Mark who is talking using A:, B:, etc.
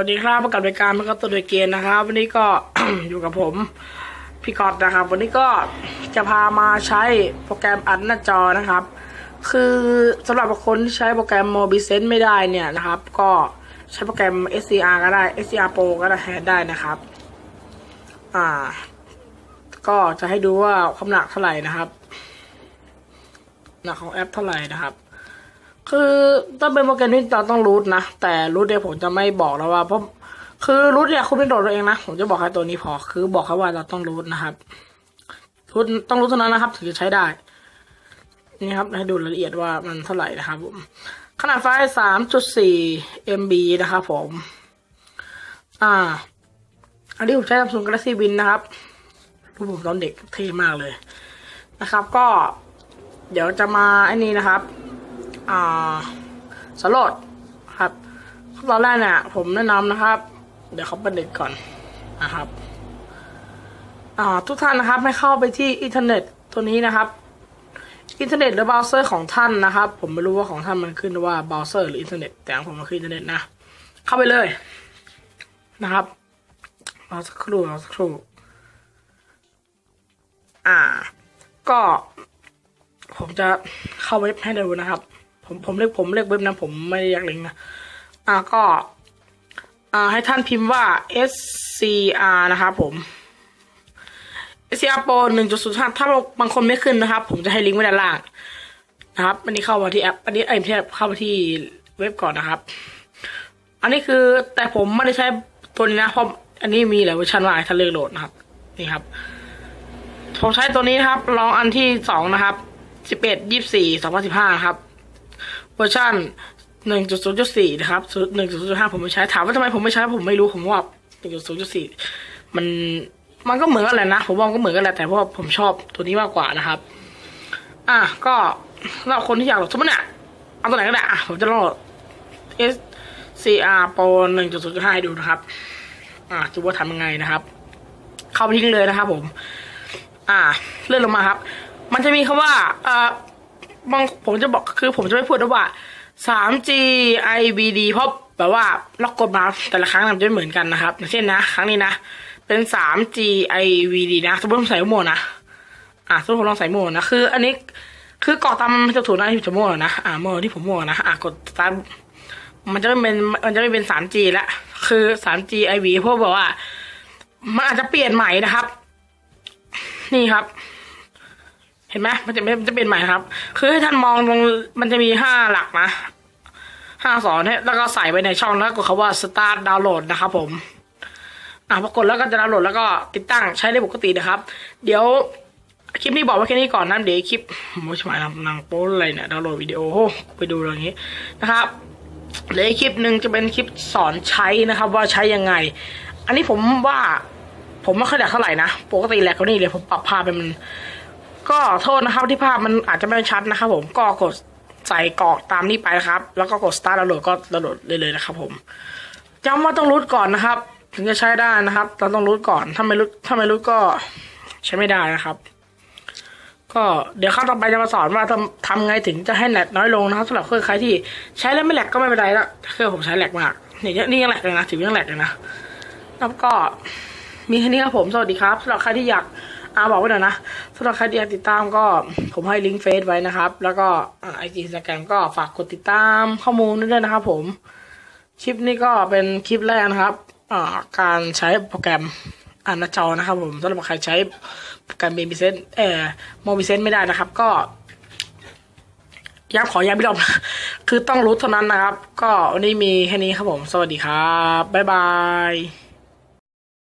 A: สวัสดีครับประกาศรายการมันก็ตัวเดเกนนะครับ วันนี้ก็ อยู่กับผมพี่กอดนะครับ วันนี้ก็จะพามาใช้โปรแกรมอัดหน้าจอนะครับ คือสำหรับคนที่ใช้โปรแกรม m o b i s e n ไม่ได้เนี่ยนะครับ ก็ใช้โปรแกรม SCR ก็ได้ SCR Pro ก็ได้ได้นะครับ อ่า ก็จะให้ดูว่าความหนักเท่าไหร่นะครับ หนักของแอปเท่าไหร่นะครับ คือถ้าเป็นโปรแกรมที่เราต้องรูทนะ แต่รูทเนี่ยผมจะไม่บอกแล้วว่าเพราะคือรูทเนี่ยคุณเป็นโดดตัวเองนะ ผมจะบอกแค่ตัวนี้พอ คือบอกแค่ว่าเราต้องรูทนะครับรูทต้องรูทเท่านั้นนะครับ ถึงจะใช้ได้ นี่ครับ ให้ดูรายละเอียดว่ามันเท่าไหร่นะครับผมขนาดไฟล์สามจุดสี่ MB นะครับผม อ่า อันนี้ผมใช้ Samsung Galaxy Win นะครับรูปผมตอนเด็กเท่มากเลยนะครับ ก็ เดี๋ยวจะมาไอ้นี้นะครับ อ่าสลดครับตอนแรกเนี่ยผมแนะนำนะครับ เดี๋ยวเขาประเด็นก่อนนะครับอ่าทุกท่านนะครับให้เข้าไปที่อินเทอร์เน็ตตัวนี้นะครับอินเทอร์เน็ตหรือเบราว์เซอร์ของท่านนะครับ ผมไม่รู้ว่าของท่านมันขึ้นว่าเบราว์เซอร์หรืออินเทอร์เน็ตแต่ของผมมันคืออินเทอร์เน็ตนะ เข้าไปเลยนะครับรอสักครู่รอสักครู่อ่า ก็ ผมจะเข้าเว็บให้ดูนะครับ ผมผมเรียกผมเรียกเว็บนะผมไม่ได้อยากลิงก์นะอ่าก็อ่าให้ท่านพิมพ์ว่า scr นะครับผม scr pro 1.05 ถ้าบางคนไม่ขึ้นนะครับ ผมจะให้ลิงก์ไว้ด้านล่างนะครับอันนี้เข้ามาที่แอปอันนี้ไอ้ไม่ใช่เข้ามาที่เว็บก่อนนะครับ อันนี้คือแต่ผมไม่ได้ใช้ตัวนี้นะเพราะอันนี้มีหลายเวอร์ชันว่าให้ท่านเลือกโหลดนะครับนี่ครับผมใช้ตัวนี้นะครับ ลองอันที่สองนะครับสิบเอ็ดยี่สี่สองพันสิบห้าครับ เวอร์ชันหนึ่งจุดศูนะครับหนึ่งจุดศูนย์จุดห้าผมไม่ใช้ ถามว่าทำไมผมไม่ใช้ ผมไม่รู้ ผมว่าหนึ่งจุดศูนย์จุดสี่มัน มันก็เหมือนกันแหละนะ ผมว่ามันก็เหมือนกันแหละ แต่เพราะว่าผมชอบตัวนี้มากกว่านะครับ อะ ก็สำหรับคนที่อยากโหลดสมมติเนี่ยเอาตัวไหนก็ได้ อะ ผมจะลองโหลด SCR Pro หนึ่งจุดศูนย์จุดห้าให้ดูนะครับ อะจะว่าทำยังไงนะครับ เข้าไปทิ้งเลยนะครับผม อ่าเลื่อนลงมาครับ มันจะมีคำว่า เอ่อ บางผมจะบอกคือผมจะไม่พูดนะว่า 3G IBD เพราะแบบว่าเรากดมาแต่ละครั้งมันจะไม่เหมือนกันนะครับ อย่างเช่นนะ ครั้งนี้นะ เป็น 3G IVD นะสมมติผมใส่โหมดนะอ่าสมมติผมลองใส่โหมดนะคือ อันนี้คือกรอกตามจะถูกนะที่ผมจะโหมดนะอ่าโหมดที่ผมโหมดนะอ่ากดตามมันจะไม่เป็นมันจะไม่เป็น 3G ละคือ 3G IV เพราะบอกว่า มันอาจจะเปลี่ยนใหม่นะครับ นี่ครับ เห็นไหมมันจะมันจะเป็นใหม่ครับ คือให้ท่านมองตรงมันจะมีห้าหลักนะห้าสอนแล้วก็ใส่ไปในช่องแล้วกดคำว่า start download นะครับผม อ่าพอกดแล้วก็จะดาวน์โหลดแล้วก็ติดตั้งใช้ได้ปกตินะครับ เดี๋ยวคลิปนี้บอกไว้แค่นี้ก่อนนะเดี๋ยวคลิปโมชมายนำนางโป๊อะไรเนี่ยดาวน์โหลดวิดีโอโอ้ไปดูอย่างนี้นะครับเดี๋ยวคลิปหนึ่งจะเป็นคลิปสอนใช้นะครับ ว่าใช้ยังไง อันนี้ผมว่าผมไม่ค่อยแหลกเท่าไหร่นะปกติแหลกกว่านี้เลยผมปรับภาพเป็นมัน ก็โทษนะครับที่ภาพมันอาจจะไม่ชัดนะครับผมก็กดใส่กรอกตามนี้ไปนะครับ แล้วก็กด start ดาวน์โหลดก็ดาวน์โหลดเลยเลยนะครับผมจำว่าต้องรูทก่อนนะครับ ถึงจะใช้ได้นะครับ เราต้องรูทก่อนถ้าไม่รูทถ้าไม่รูทก็ใช้ไม่ได้นะครับ ก็เดี๋ยวข้าวต่อไปจะมาสอนว่าทำทำไงถึงจะให้แหลกน้อยลงนะครับสำหรับเครื่องใครที่ใช้แล้วไม่แหลกก็ไม่เป็นไรละเครื่องผมใช้แหลกมากนี่นี่ยังแหลกเลยนะถือว่ายังแหลกเลยนะแล้วก็มีแค่นี้ครับผมสวัสดีครับสำหรับใครที่อยาก อาบอกไว้หน่อยนะสำหรับใครที่อยากติดตามก็ผมให้ลิงก์เฟซไว้นะครับ แล้วก็ไอจีสแกมก็ฝากกดติดตามข้อมูลด้วยนะครับผม คลิปนี้ก็เป็นคลิปแรกนะครับการใช้โปรแกรมอ่านนาจอนะครับผมสำหรับใครใช้โปรแกรมเบบิเซนเอ่อโมบิเซนไม่ได้นะครับ ก็ย้ำขอย้ำพี่รอบคือต้องรู้เท่านั้นนะครับ ก็วันนี้มีแค่นี้ครับผม สวัสดีครับ บ๊ายบาย